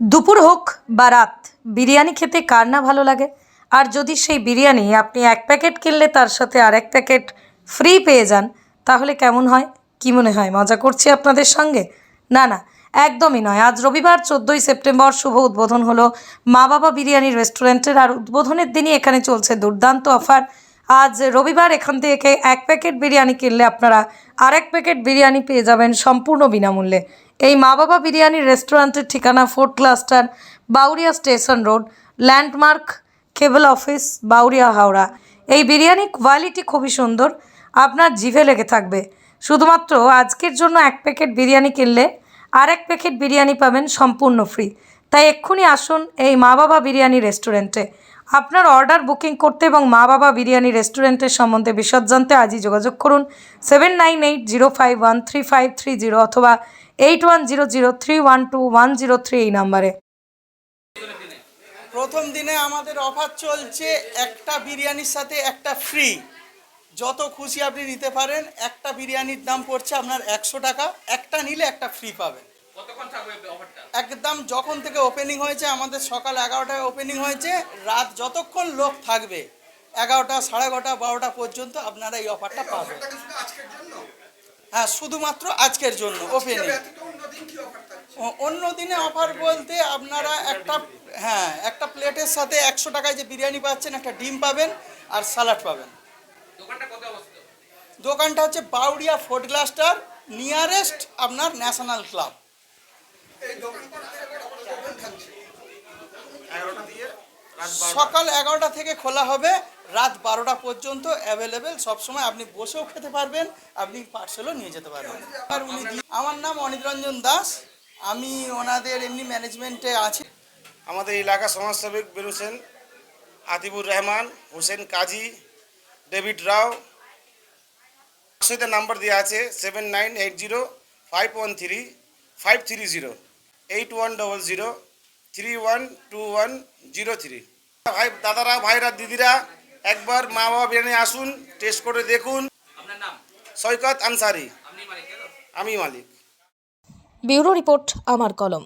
দুপুর হোক বা রাত, বিরিয়ানি খেতে কার না ভালো লাগে? আর যদি সেই বিরিয়ানি আপনি এক প্যাকেট কিনলে তার সাথে আর এক প্যাকেট ফ্রি পেয়ে যান, তাহলে কেমন হয়? কি মনে হয়? মজা করছি আপনাদের সঙ্গে? না না, একদমই নয়। আজ রবিবার, চোদ্দোই সেপ্টেম্বর, শুভ উদ্বোধন হলো মা বাবা বিরিয়ানি রেস্টুরেন্টের আর উদ্বোধনের দিনই এখানে চলছে দুর্দান্ত অফার। আজ রবিবার এখান থেকে এক প্যাকেট বিরিয়ানি কিনলে আপনারা আরেক প্যাকেট বিরিয়ানি পেয়ে যাবেন সম্পূর্ণ বিনামূল্যে। এই মা বাবা বিরিয়ানি রেস্টুরেন্টের ঠিকানা fort Gloster Bauria station road, landmark, cable office, Bauria Howrah. এই বিরিয়ানি কোয়ালিটি খুবই সুন্দর, আপনার জিভে লেগে থাকবে। শুধুমাত্র আজকের জন্য এক প্যাকেট বিরিয়ানি কিনলে আর এক প্যাকেট বিরিয়ানি পাবেন সম্পূর্ণ ফ্রি। তাই এক্ষুনি আসুন এই মা বাবা বিরিয়ানি রেস্টুরেন্টে। আপনার অর্ডার বুকিং করতে এবং মা বাবা বিরিয়ানি রেস্টুরেন্টের সম্বন্ধে বিশদ জানতে আজই যোগাযোগ করুন seven nine eight zero five one three five three zero অথবা eight one zero zero three one two one zero three এই নাম্বারে। প্রথম দিনে আমাদের অফার চলছে একটা বিরিয়ানির সাথে একটা ফ্রি। যত খুশি আপনি নিতে পারেন, একটা বিরিয়ানির দাম পড়ছে আপনার একশো টাকা। একটা নিলে একটা ফ্রি পাবেন। একদম যখন থেকে ওপেনিং হয়েছে আমাদের সকাল এগারোটায় ওপেনিং হয়েছে রাত যতক্ষণ লোক থাকবে এগারোটা সাড়ে এগারোটা বারোটা পর্যন্ত আপনারা এই অফারটা পাবেন। হ্যাঁ শুধুমাত্র আজকের জন্য ওপেনিং অন্য দিনে অফার বলতে আপনারা একটা হ্যাঁ একটা প্লেটের সাথে একশো টাকায় যে বিরিয়ানি পাচ্ছেন একটা ডিম পাবেন আর স্যালাড পাবেন। দোকানটা দোকানটা হচ্ছে বাউরিয়া ফোর্ট গ্লাস্টার নিয়ারেস্ট আপনার ন্যাশনাল ক্লাব সকাল এগারোটা থেকে খোলা হবে। রাত বারোটা পর্যন্ত অ্যাভেলেবেল সবসময় আপনি বসেও খেতে পারবেন। আপনি পার্সেলও নিয়ে যেতে পারবেন। আর উনি আমার নাম অনিত রঞ্জন দাস। আমি ওনাদের এমনি ম্যানেজমেন্টে আছি। আমাদের এলাকা সমাজসেবক বেরুছেন আতিবুর রহমান হোসেন কাজী ডেভিড রাও। সাথে নাম্বার দেওয়া আছে seven nine eight zero five one three five three zero eight one double zero three one two one zero three ভাই দাদারা ভাইরা দিদিরা একবার মা বাবা বিরিয়ানি আসুন টেস্ট করে দেখুন। সৈকত আনসারি? আমি মালিক। ব্যুরো রিপোর্ট আমার কলম।